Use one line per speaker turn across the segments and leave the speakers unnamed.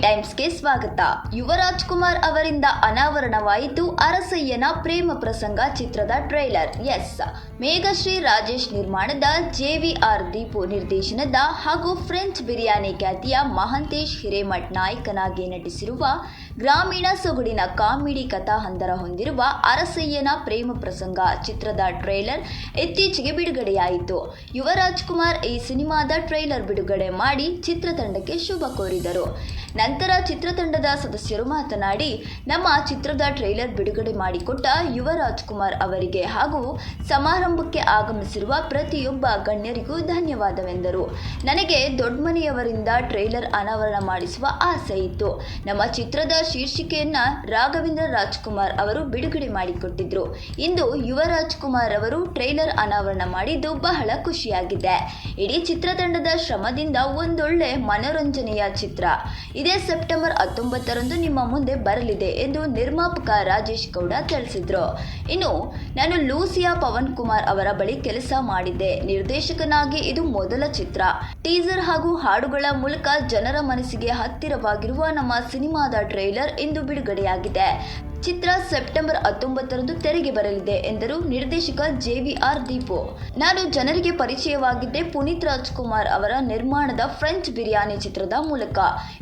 ಟೈಮ್ಸ್ಗೆ ಸ್ವಾಗತ. ಯುವರಾಜ್ ಕುಮಾರ್ ಅವರಿಂದ ಅನಾವರಣವಾಯಿತು ಅರಸಯ್ಯನ ಪ್ರೇಮ ಪ್ರಸಂಗ ಚಿತ್ರದ ಟ್ರೈಲರ್. ಎಸ್. ಮೇಘಶ್ರೀ ರಾಜೇಶ್ ನಿರ್ಮಾಣದ ಜೆವಿಆರ್ ದೀಪು ನಿರ್ದೇಶನದ ಹಾಗೂ ಫ್ರೆಂಚ್ ಬಿರಿಯಾನಿ ಖ್ಯಾತಿಯ ಮಹಂತೇಶ್ ಹಿರೇಮಠ್ ನಾಯಕನಾಗಿ ನಟಿಸಿರುವ ಗ್ರಾಮೀಣ ಸೊಗಡಿನ ಕಾಮಿಡಿ ಕಥಾಹಂದರ ಹೊಂದಿರುವ ಅರಸಯ್ಯನ ಪ್ರೇಮ ಪ್ರಸಂಗ ಚಿತ್ರದ ಟ್ರೈಲರ್ ಇತ್ತೀಚೆಗೆ ಬಿಡುಗಡೆಯಾಯಿತು. ಯುವರಾಜ್ ಕುಮಾರ್ ಈ ಸಿನಿಮಾದ ಟ್ರೈಲರ್ ಬಿಡುಗಡೆ ಮಾಡಿ ಚಿತ್ರತಂಡಕ್ಕೆ ಶುಭ ಕೋರಿದರು. ನಂತರ ಚಿತ್ರತಂಡದ ಸದಸ್ಯರು ಮಾತನಾಡಿ, ನಮ್ಮ ಚಿತ್ರದ ಟ್ರೈಲರ್ ಬಿಡುಗಡೆ ಮಾಡಿಕೊಟ್ಟ ಯುವರಾಜ್ ಕುಮಾರ್ ಅವರಿಗೆ ಹಾಗೂ ಸಮಾರಂಭಕ್ಕೆ ಆಗಮಿಸಿರುವ ಪ್ರತಿಯೊಬ್ಬ ಗಣ್ಯರಿಗೂ ಧನ್ಯವಾದವೆಂದರು. ನನಗೆ ದೊಡ್ಡಮನೆಯವರಿಂದ ಟ್ರೈಲರ್ ಅನಾವರಣ ಮಾಡಿಸುವ ಆಸೆ ಇತ್ತು. ನಮ್ಮ ಚಿತ್ರದ ಶೀರ್ಷಿಕೆಯನ್ನ ರಾಘವೇಂದ್ರ ರಾಜ್ಕುಮಾರ್ ಅವರು ಬಿಡುಗಡೆ ಮಾಡಿಕೊಟ್ಟಿದ್ರು. ಇಂದು ಯುವ ರಾಜ್ಕುಮಾರ್ ಅವರು ಟ್ರೈಲರ್ ಅನಾವರಣ ಮಾಡಿದ್ದು ಬಹಳ ಖುಷಿಯಾಗಿದೆ. ಇಡೀ ಚಿತ್ರತಂಡದ ಶ್ರಮದಿಂದ ಒಂದೊಳ್ಳೆ ಮನೋರಂಜನೆಯ ಚಿತ್ರ. ಇದೇ ಸೆಪ್ಟೆಂಬರ್ ಹತ್ತೊಂಬತ್ತರಂದು ನಿಮ್ಮ ಮುಂದೆ ಬರಲಿದೆ ಎಂದು ನಿರ್ಮಾಪಕ ರಾಜೇಶ್ ಗೌಡ ತಿಳಿಸಿದ್ರು. ಇನ್ನು ನಾನು ಲೂಸಿಯಾ ಪವನ್ ಕುಮಾರ್ ಅವರ ಬಳಿ ಕೆಲಸ ಮಾಡಿದ್ದೆ. ನಿರ್ದೇಶಕನಾಗಿ ಇದು ಮೊದಲ ಚಿತ್ರ. ಟೀಸರ್ ಹಾಗೂ ಹಾಡುಗಳ ಮೂಲಕ ಜನರ ಮನಸ್ಸಿಗೆ ಹತ್ತಿರವಾಗಿರುವ ನಮ್ಮ ಸಿನಿಮಾದ ಟ್ರೈಲರ್ ಇಂದು ಬಿಡುಗಡೆಯಾಗಿದೆ. ಚಿತ್ರ ಸೆಪ್ಟೆಂಬರ್ ಹತ್ತೊಂಬತ್ತರಂದು ತೆರೆಗೆ ಬರಲಿದೆ ಎಂದರು ನಿರ್ದೇಶಕ ಜೆವಿಆರ್ ದೀಪು. ನಾನು ಜನರಿಗೆ ಪರಿಚಯವಾಗಿದ್ದೆ ಪುನೀತ್ ರಾಜ್ಕುಮಾರ್ ಅವರ ನಿರ್ಮಾಣದ ಫ್ರೆಂಚ್ ಬಿರಿಯಾನಿ ಚಿತ್ರದ ಮೂಲಕ.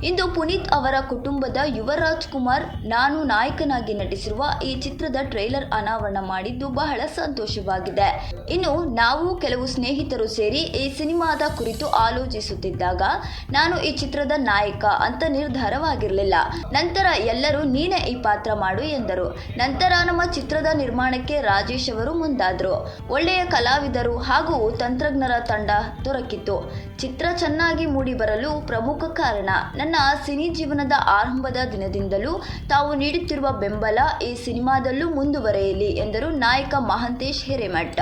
ಇಂದು ಪುನೀತ್ ಅವರ ಕುಟುಂಬದ ಯುವರಾಜ್ ಕುಮಾರ್ ನಾನು ನಾಯಕನಾಗಿ ನಟಿಸಿರುವ ಈ ಚಿತ್ರದ ಟ್ರೈಲರ್ ಅನಾವರಣ ಮಾಡಿದ್ದು ಬಹಳ ಸಂತೋಷವಾಗಿದೆ. ಇನ್ನು ನಾವು ಕೆಲವು ಸ್ನೇಹಿತರು ಸೇರಿ ಈ ಸಿನಿಮಾದ ಕುರಿತು ಆಲೋಚಿಸುತ್ತಿದ್ದಾಗ, ನಾನು ಈ ಚಿತ್ರದ ನಾಯಕ ಅಂತ ನಿರ್ಧಾರವಾಗಿರಲಿಲ್ಲ. ನಂತರ ಎಲ್ಲರೂ ನೀನೇ ಈ ಪಾತ್ರ ಮಾಡು ಎಂದರು. ನಂತರ ನಮ್ಮ ಚಿತ್ರದ ನಿರ್ಮಾಣಕ್ಕೆ ರಾಜೇಶ್ ಅವರು ಮುಂದಾದರು. ಒಳ್ಳೆಯ ಕಲಾವಿದರು ಹಾಗೂ ತಂತ್ರಜ್ಞರ ತಂಡ ದೊರಕಿತ್ತು. ಚಿತ್ರ ಚೆನ್ನಾಗಿ ಮೂಡಿ ಬರಲು ಪ್ರಮುಖ ಕಾರಣ. ನನ್ನ ಸಿನಿ ಜೀವನದ ಆರಂಭದ ದಿನದಿಂದಲೂ ತಾವು ನೀಡುತ್ತಿರುವ ಬೆಂಬಲ ಈ ಸಿನಿಮಾದಲ್ಲೂ ಮುಂದುವರೆಯಲಿ ಎಂದರು ನಾಯಕ ಮಹಂತೇಶ್ ಹಿರೇಮಠ.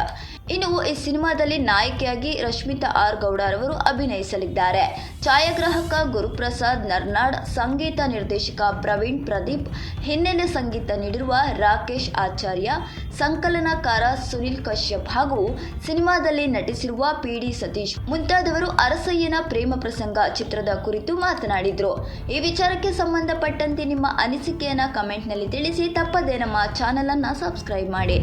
ಇನ್ನು ಈ ಸಿನಿಮಾದಲ್ಲಿ ನಾಯಕಿಯಾಗಿ ರಶ್ಮಿತಾ ಆರ್ ಗೌಡರವರು ಅಭಿನಯಿಸಲಿದ್ದಾರೆ. ಛಾಯಾಗ್ರಾಹಕ ಗುರುಪ್ರಸಾದ್ ನರ್ನಾಡ್, ಸಂಗೀತ ನಿರ್ದೇಶಕ ಪ್ರವೀಣ್ ಪ್ರದೀಪ್, ಹಿನ್ನೆಲೆ ಸಂಗೀತ ನೀಡಿರುವ ರಾಕೇಶ್ ಆಚಾರ್ಯ, ಸಂಕಲನಕಾರ ಸುನಿಲ್ ಕಶ್ಯಪ್ ಹಾಗೂ ಸಿನಿಮಾದಲ್ಲಿ ನಟಿಸಿರುವ ಪಿ ಡಿ ಸತೀಶ್ ಮುಂತಾದವರು ಅರಸಯ್ಯನ ಪ್ರೇಮ ಪ್ರಸಂಗ ಚಿತ್ರದ ಕುರಿತು ಮಾತನಾಡಿದ್ರು. ಈ ವಿಚಾರಕ್ಕೆ ಸಂಬಂಧಪಟ್ಟಂತೆ ನಿಮ್ಮ ಅನಿಸಿಕೆಯನ್ನು ಕಮೆಂಟ್ನಲ್ಲಿ ತಿಳಿಸಿ, ತಪ್ಪದೇ ನಮ್ಮ ಚಾನಲನ್ನು ಸಬ್ಸ್ಕ್ರೈಬ್ ಮಾಡಿ.